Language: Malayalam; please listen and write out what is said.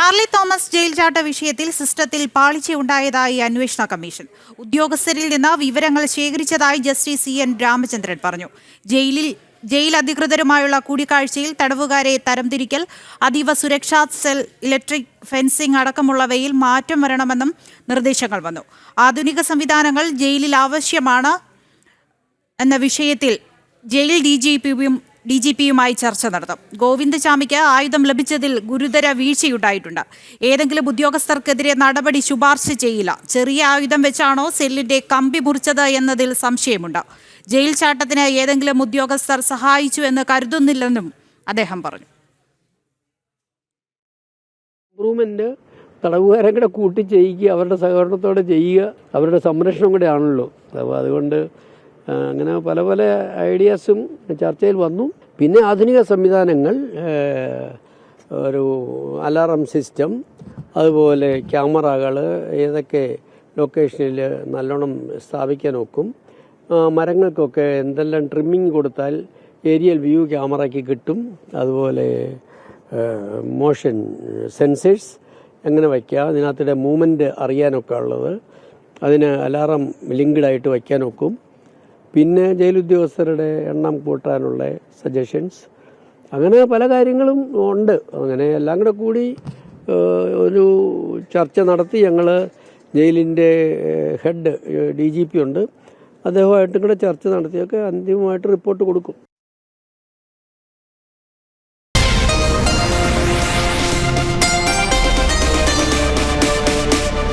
ചാർലി തോമസ് ജയിൽ ചാട്ട വിഷയത്തിൽ സിസ്റ്റത്തിൽ പാളിച്ചയുണ്ടായതായി അന്വേഷണ കമ്മീഷൻ. ഉദ്യോഗസ്ഥരിൽ നിന്ന് വിവരങ്ങൾ ശേഖരിച്ചതായി ജസ്റ്റിസ് സി എൻ രാമചന്ദ്രൻ പറഞ്ഞു. ജയിലിൽ ജയിൽ അധികൃതരുമായുള്ള കൂടിക്കാഴ്ചയിൽ തടവുകാരെ തരംതിരിക്കൽ അതീവ സുരക്ഷാ സെൽ ഇലക്ട്രിക് ഫെൻസിംഗ് അടക്കമുള്ളവയിൽ മാറ്റം വരണമെന്നും നിർദ്ദേശങ്ങൾ വന്നു. ആധുനിക സംവിധാനങ്ങൾ ജയിലിൽ ആവശ്യമാണ് എന്ന വിഷയത്തിൽ ജയിൽ ഡി ജി പിയും ഡി ജി പിയുമായി ചർച്ച നടത്തും. ഗോവിന്ദചാമിക്ക് ആയുധം ലഭിച്ചതിൽ ഗുരുതര വീഴ്ചയുണ്ടായിട്ടുണ്ട്. ഏതെങ്കിലും ഉദ്യോഗസ്ഥർക്കെതിരെ നടപടി ശുപാർശ ചെയ്യില്ല. ചെറിയ ആയുധം വെച്ചാണോ സെല്ലിന്റെ കമ്പി മുറിച്ചത് എന്നതിൽ സംശയമുണ്ട്. ജയിൽ ചാട്ടത്തിന് ഏതെങ്കിലും ഉദ്യോഗസ്ഥർ സഹായിച്ചു എന്ന് കരുതുന്നില്ലെന്നും അദ്ദേഹം പറഞ്ഞു. ഇമ്പ്രൂവ്മെന്റ് തടവുകാരെ കൂടെ കൂട്ടി ചെയ്യുക അവരുടെ സഹകരണത്തോടെ ചെയ്യുക അവരുടെ സംരക്ഷണം കൂടെ ആണല്ലോ അപ്പോൾ അതുകൊണ്ട് അങ്ങനെ പല പല ഐഡിയാസും ചർച്ചയിൽ വന്നു. പിന്നെ ആധുനിക സംവിധാനങ്ങൾ ഒരു അലാറം സിസ്റ്റം അതുപോലെ ക്യാമറകൾ ഏതൊക്കെ ലൊക്കേഷനിൽ നല്ലോണം സ്ഥാപിക്കാൻ ഒക്കും. മരങ്ങൾക്കൊക്കെ എന്തെല്ലാം ട്രിമ്മിങ് കൊടുത്താൽ ഏരിയൽ വ്യൂ ക്യാമറയ്ക്ക് കിട്ടും. അതുപോലെ മോഷൻ സെൻസേഴ്സ് എങ്ങനെ വയ്ക്കുക അതിനകത്തിടെ മൂവ്മെന്റ് അറിയാനൊക്കെ ഉള്ളത്. അതിന് അലാറം ലിങ്ക്ഡ് ആയിട്ട് വയ്ക്കാനൊക്കും പിന്നെ ജയിൽ ജയിലുദ്യോഗസ്ഥരുടെ എണ്ണം കൂട്ടാനുള്ള സജഷൻസ് അങ്ങനെ പല കാര്യങ്ങളും ഉണ്ട്. അങ്ങനെ എല്ലാം കൂടെ കൂടി ഒരു ചർച്ച നടത്തി. ഞങ്ങൾ ജയിലിന്റെ ഹെഡ് ഡി ജി പി ഉണ്ട്. അദ്ദേഹമായിട്ടും കൂടെ ചർച്ച നടത്തിയൊക്കെ അന്തിമമായിട്ട് റിപ്പോർട്ട് കൊടുക്കും.